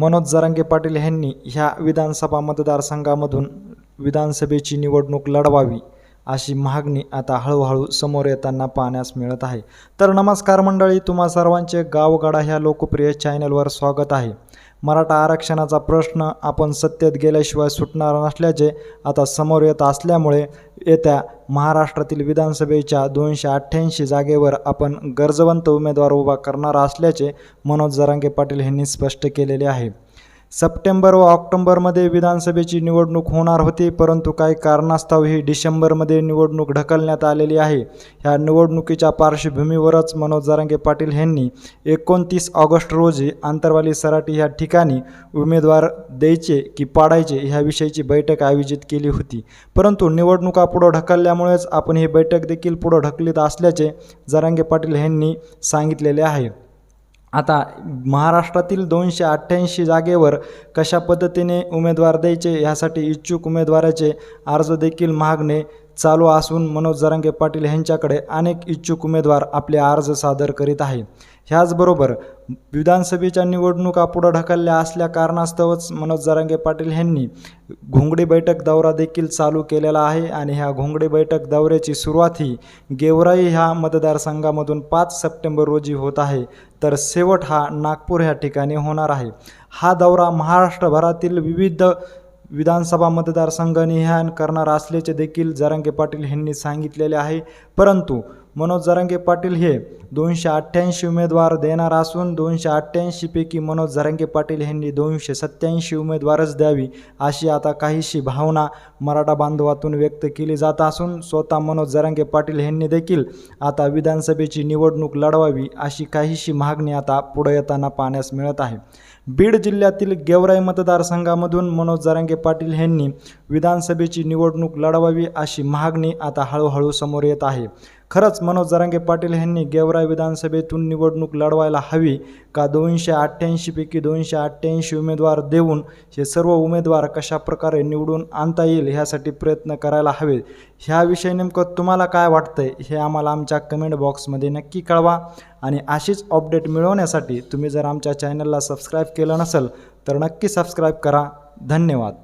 मनोज जरांगे पाटील यांनी ह्या विधानसभा मतदारसंघामधून विधानसभेची निवडणूक लढवावी अशी मागणी आता हळूहळू समोर येताना पाहण्यास मिळत आहे. तर नमस्कार मंडळी तुम्हा सर्वांचे गावगाडा ह्या लोकप्रिय चॅनलवर स्वागत आहे. मराठा आरक्षणाचा प्रश्न आपण सत्तेत गेल्याशिवाय सुटणार नसल्याचे आता समोर येत असल्यामुळे येत्या महाराष्ट्रातील विधानसभेच्या दोनशे अठ्ठ्याऐंशी जागेवर आपण गरजवंत उमेदवार उभा करणार असल्याचे मनोज जरांगे पाटील यांनी स्पष्ट केलेले आहे. सप्टेंबर व ऑक्टोबरमध्ये विधानसभेची निवडणूक होणार होती परंतु काही कारणास्तव ही डिसेंबरमध्ये निवडणूक ढकलण्यात आलेली आहे. ह्या निवडणुकीच्या पार्श्वभूमीवरच मनोज जरांगे पाटील यांनी एकोणतीस ऑगस्ट रोजी आंतरवाली सराटी ह्या ठिकाणी उमेदवार द्यायचे की पाडायचे ह्याविषयीची बैठक आयोजित केली होती. परंतु निवडणुका पुढं ढकलल्यामुळेच आपण ही बैठक देखील पुढं ढकलीत असल्याचे जरांगे पाटील यांनी सांगितलेले आहे. आता महाराष्ट्रातील दोनशे अठ्ठ्याऐंशी जागेवर कशा पद्धतीने उमेदवार द्यायचे ह्यासाठी इच्छुक उमेदवाराचे अर्ज देखील मागणे चालू असून मनोज जरांगे पाटील यांच्याकडे अनेक इच्छुक उमेदवार आपले अर्ज सादर करीत आहे ह्याचबरोबर विधानसभेच्या निवडणुका पुढं ढकलल्या असल्या कारणास्तवच मनोज जरांगे पाटील यांनी घोंगडी बैठक दौरा देखील चालू केलेला आहे आणि ह्या घोंगडी बैठक दौऱ्याची सुरुवात ही गेवराई ह्या मतदारसंघामधून पाच सप्टेंबर रोजी होत आहे. तर शेवट हा नागपूर ह्या ठिकाणी होणार आहे. हा दौरा महाराष्ट्रभरातील विविध विधानसभा मतदारसंघ निहान करणार असल्याचे देखील जरांगे पाटील यांनी सांगितलेले आहे. परंतु मनोज जरांगे पाटील हे दोनशे अठ्ठ्याऐंशी उमेदवार देणार असून दोनशे अठ्ठ्याऐंशीपैकी मनोज जरांगे पाटील यांनी दोनशे सत्त्याऐंशी उमेदवारच द्यावी अशी आता काहीशी भावना मराठा बांधवातून व्यक्त केली जात असून स्वतः मनोज जरांगे पाटील यांनी देखील आता विधानसभेची निवडणूक लढवावी अशी काहीशी मागणी आता पुढे येताना पाहण्यास मिळत आहे. बीड जिल्ह्यातील गेवराई मतदारसंघामधून मनोज जरांगे पाटील यांनी विधानसभेची निवडणूक लढवावी अशी मागणी आता हळूहळू समोर येत आहे. खरंच मनोज जरांगे पाटील यांनी गेवराई विधानसभेतून निवडणूक लढवायला हवी का दोनशे अठ्ठ्याऐंशीपैकी दोनशे अठ्ठ्याऐंशी उमेदवार देऊन हे सर्व उमेदवार कशाप्रकारे निवडून आणता येईल ह्यासाठी प्रयत्न करायला हवे ह्याविषयी नेमकं तुम्हाला काय वाटतंय हे आम्हाला आमच्या कमेंट बॉक्समध्ये नक्की कळवा आणि अशीच अपडेट मिळवण्यासाठी तुम्ही जर आमच्या चॅनलला सबस्क्राईब केलं नसेल तर नक्की सबस्क्राईब करा. धन्यवाद.